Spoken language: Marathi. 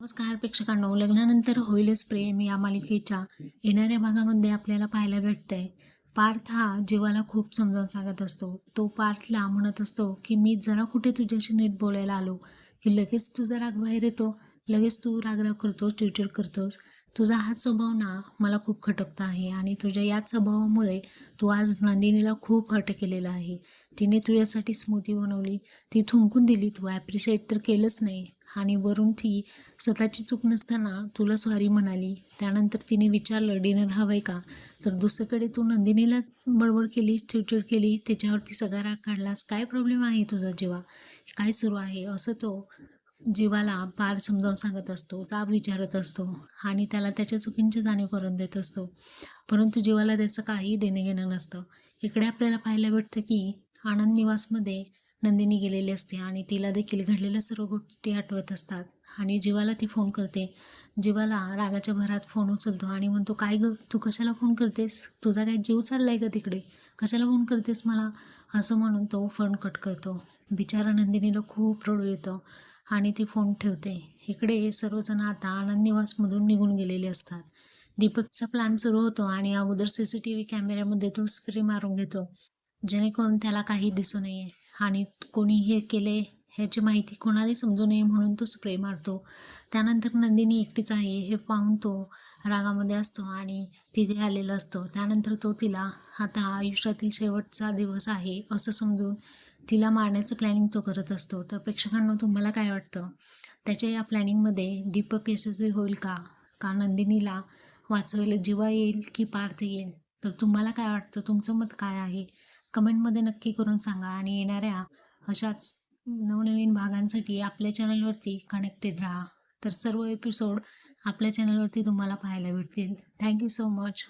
नमस्कार प्रेक्षकांनो. लग्नानंतर होईलच प्रेम या मालिकेच्या येणाऱ्या भागामध्ये आपल्याला पाहायला भेटतंय. पार्थ हा जीवाला खूप समजावून सांगत असतो. तो पार्थला म्हणत असतो की मी जरा कुठे तुझ्याशी नीट बोलायला आलो की लगेच तुझा राग बाहेर येतो लगेच तू रागराग करतोस चिडचिड करतोस. तुझा हा स्वभाव ना मला खूप खटकता आहे आणि तुझ्या याच स्वभावामुळे तू आज नंदिनीला खूप हट केलेला आहे. तिने तुझ्यासाठी स्मृती बनवली ती थुंकून दिली तू ॲप्रिशिएट तर केलंच नाही. आणि वरून ती स्वतःची चूक नसताना तुला सॉरी म्हणाली. त्यानंतर तिने विचारलं डिनर हवं आहे का? तर दुसरीकडे तू नंदिनीला बडबड केली चिडचिड केली त्याच्यावरती सगळा राग काढलास. काय प्रॉब्लेम आहे तुझा जीवा काय सुरू आहे? असं तो जीवाला पार समजावून सांगत असतो ताप विचारत असतो आणि त्याला त्याच्या चुकींची जाणीव करून देत असतो. परंतु जीवाला त्याचं काही देणं घेणं नसतं. इकडे आपल्याला पाहायला भेटतं की आनंद निवासमध्ये नंदिनी गेलेली असते आणि तिला देखील घडलेल्या सर्व गोष्टी आठवत असतात. आणि जीवाला ती फोन करते. जीवाला रागाच्या भरात फोन उचलतो आणि म्हणतो काय ग तू कशाला फोन करतेस? तुझा काय जीव चाललाय का तिकडे? कशाला फोन करतेस मला? असं म्हणून तो फोन कट करतो. बिचारा नंदिनीला खूप रडू येतं आणि ती फोन ठेवते. इकडे सर्वजण आता आनंद निवासमधून निघून गेलेले असतात. दीपकचा प्लॅन सुरू होतो आणि अगोदर सी सी टी व्ही कॅमेऱ्यामध्ये तो स्प्रे मारून घेतो. जेणेकरून त्याला काही दिसू नये. आणि कोणी हे केले ह्याची माहिती कोणालाही समजू नये म्हणून तो स्प्रे मारतो. त्यानंतर नंदिनी एकटीच आहे हे पाहून तो रागामध्ये असतो आणि तिथे आलेला असतो. त्यानंतर तो तिला आता आयुष्यातील शेवटचा दिवस आहे असं समजून तिला मारण्याचं प्लॅनिंग तो करत असतो. तर प्रेक्षकांना तुम्हाला काय वाटतं? त्याच्या या प्लॅनिंगमध्ये दीपक यशस्वी होईल का? का नंदिनीला वाचवायला जीवा येईल की पार्थ येईल? तर तुम्हाला काय वाटतं? तुमचं मत काय आहे? कमेंटमध्ये नक्की करून सांगा आणि येणाऱ्या अशाच नवनवीन भागांसाठी आपल्या चॅनलवरती कनेक्टेड राहा. तर सर्व एपिसोड आपल्या चॅनलवरती तुम्हाला पाहायला भेटतील. Thank you so much